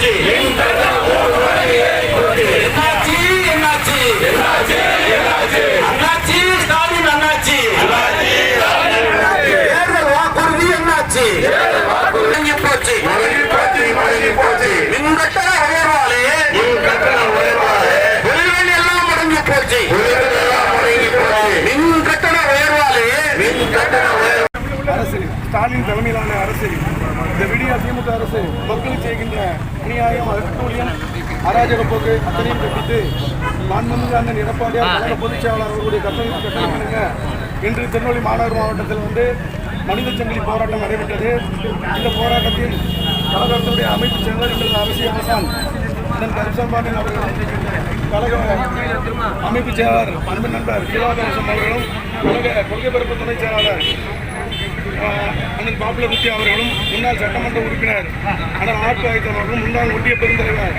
¡Venga! Stalin தலைமையிலான அரசு இந்த விடிய திமுக அரசு மக்களுக்கு செய்கின்ற அநியாயம் அட்டூழியம் அராஜக போக்கு அத்தனையும் கண்டித்து மாண்புமிகு அண்ணன் எடப்பாடியார் கழக பொதுச் செயலாளர் அவர்களுடைய கட்டளை கட்டளைங்க இன்று திருநெல்வேலி மாநகர் மாவட்டத்தில் வந்து மனித சங்கிலி போராட்டம் நடைபெற்றது. இந்த போராட்டத்தில் கழகத்துடைய அமைப்பு செயலர் எங்களது அரசியல் அரசான் அண்ணன் கருசாம்பாண்டியன் அவர்களும் கழக அமைப்பு செயலாளர் அன்பு நண்பர் கிலாதாசன் அவர்களும் கழக கொள்கை பரப்பு துணை செயலாளர் ஆஹ், அவர்களும் முன்னாள் சட்டமன்ற உறுப்பினர் ஆனால் ஆட்சி ஆயுதன் அவர்களும் முன்னாள் ஒன்றிய பெருந்தலைவர்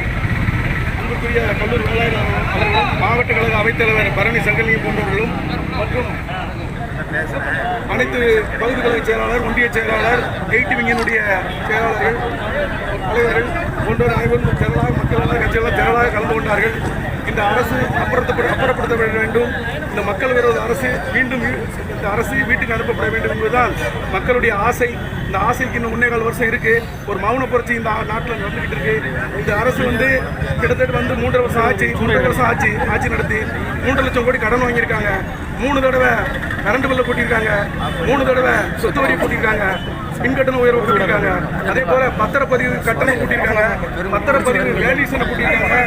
அன்புக்குரிய கல்லூர் வேலாயுதம் அவர்களும் மாவட்ட கழக அவைத்தலைவர் பரணி சங்கலிங்கம் போன்றவர்களும் மற்றும் அனைத்து பகுதி கழக செயலாளர் ஒன்றிய செயலாளர் எயிட்டி விங்கினுடைய செயலாளர்கள் தலைவர்கள் போன்றோர் அனைவரும் திரளாக மக்களாக நல திரளாக கலந்து கொண்டார்கள். இந்த அரசு அப்புறத்தப்பட அப்புறப்படுத்த வேண்டும். இந்த மக்கள் விரோத அரசு மீண்டும் இந்த அரசு வீட்டுக்கு அனுப்பப்பட வேண்டும் என்பதுதான் மக்களுடைய ஆசை. இந்த ஆசைக்கு இன்னும் முன்னே கால் வருஷம் இருக்கு. ஒரு மௌன புரட்சி இந்த நாட்டில் நடந்துகிட்டு இருக்கு. இந்த அரசு வந்து கிட்டத்தட்ட வந்து மூன்றரை வருஷம் ஆட்சி மூன்றரை வருஷம் ஆச்சு ஆட்சி நடத்தி மூன்று லட்சம் கோடி கடன் வாங்கியிருக்காங்க. மூணு தடவை கரண்ட் பில்லை கூட்டியிருக்காங்க. மூணு தடவை சொத்து வரி கூட்டியிருக்காங்க. மின் கட்டண உயர்வு கூட்டியிருக்காங்க அதே போல பத்திரப்பதிவு கட்டணம் கூட்டியிருக்காங்க. பத்திரப்பதிவு வேலிசனை கூட்டியிருக்காங்க.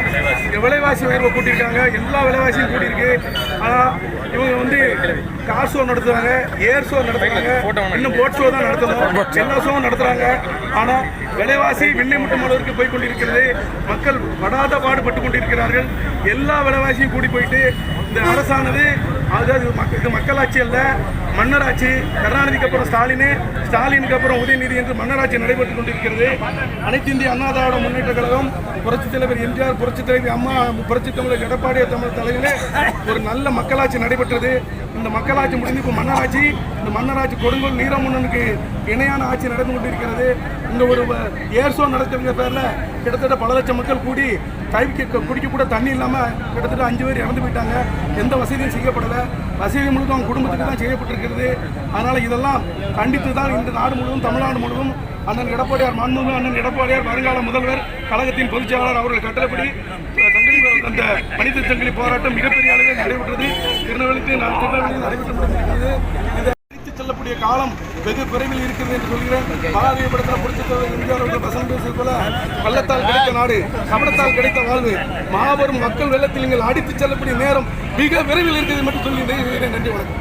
விலைவாசி உயர்வை கூட்டியிருக்காங்க. எல்லா விலைவாசியும் கூட்டியிருக்கு. ஆனால் இவங்க வந்து கார் ஷோ நடத்துறாங்க ஏர் ஷோ நடத்துறாங்க இன்னும் போட் ஷோ தான் நடத்தணும். எல்லா ஷோவும் நடத்துறாங்க. ஆனால் விலைவாசி விண்ணை முட்டும் அளவிற்கு போய் கொண்டிருக்கிறது மக்கள் படாத பாடுபட்டு கொண்டிருக்கிறார்கள். எல்லா விலைவாசியும் கூடி போயிட்டு இந்த அரசானது அதாவது இது மக்களாட்சி அல்ல மன்னராட்சி கருணாநிதிக்கு அப்புறம் ஸ்டாலின் ஸ்டாலினுக்கு அப்புறம் உதயநிதி என்று மன்னராட்சி நடைபெற்றுக் கொண்டிருக்கிறது. அனைத்து இந்திய அண்ணா திராவிட முன்னேற்ற கழகம் புரட்சித் தலைவர் எம்ஜிஆர் புரட்சித் தலைவர் அம்மா புரட்சித் தமிழர் எடப்பாடி தமிழ் தலைவர்களே ஒரு நல்ல மக்களாட்சி நடைபெற்றது. இந்த மக்களாட்சி முடிந்து இப்போ மன்னராட்சி இந்த மன்னராட்சி கொடுங்கோல் நீரமுன்னனுக்கு இணையான ஆட்சி நடந்து கொண்டிருக்கிறது. இந்த ஒரு வ- ஏர் ஷோ கிட்டத்தட்ட பல லட்சம் மக்கள் கூடி கைக்கு குடிக்க கூட தண்ணி இல்லாமல் கிட்டத்தட்ட அஞ்சு பேர் இறந்து போயிட்டாங்க. எந்த வசதியும் செய்யப்படலை. வசதி முழுக்க அவங்க குடும்பத்துக்கு தான் செய்யப்பட்டிருக்கிறது. அதனால் இதெல்லாம் கண்டித்து தான் இந்த நாடு முழுவதும் தமிழ்நாடு முழுவதும் அண்ணன் எடப்பாடியார் மாண்புமிகு அண்ணன் எடப்பாடியார் வருங்கால முதல்வர் கழகத்தின் பொதுச் செயலாளர் அவர்கள் கட்டளைப்படி அந்த மனித சங்கிலி போராட்டம் மிகப்பெரிய அளவில் நடைபெற்றது. திருநெல்வேலிக்கு நான் திருநெல்வேலியில் நடைபெற்று கொண்டிருக்கிறது இது செல்லக்கூடிய காலம் வெகு விரைவில் இருக்கிறது என்று சொல்கிறேன். பாரதிய படத்தில் பிடிச்ச இந்தியாவில் உள்ள வசனம் பேசுவது போல பள்ளத்தால் கிடைத்த நாடு கபடத்தால் கிடைத்த வாழ்வு மாபெரும் மக்கள் வெள்ளத்தில் நீங்கள் அடித்து செல்லக்கூடிய நேரம் மிக விரைவில் இருக்கிறது மட்டும் சொல்லி நன்றி வணக்கம்.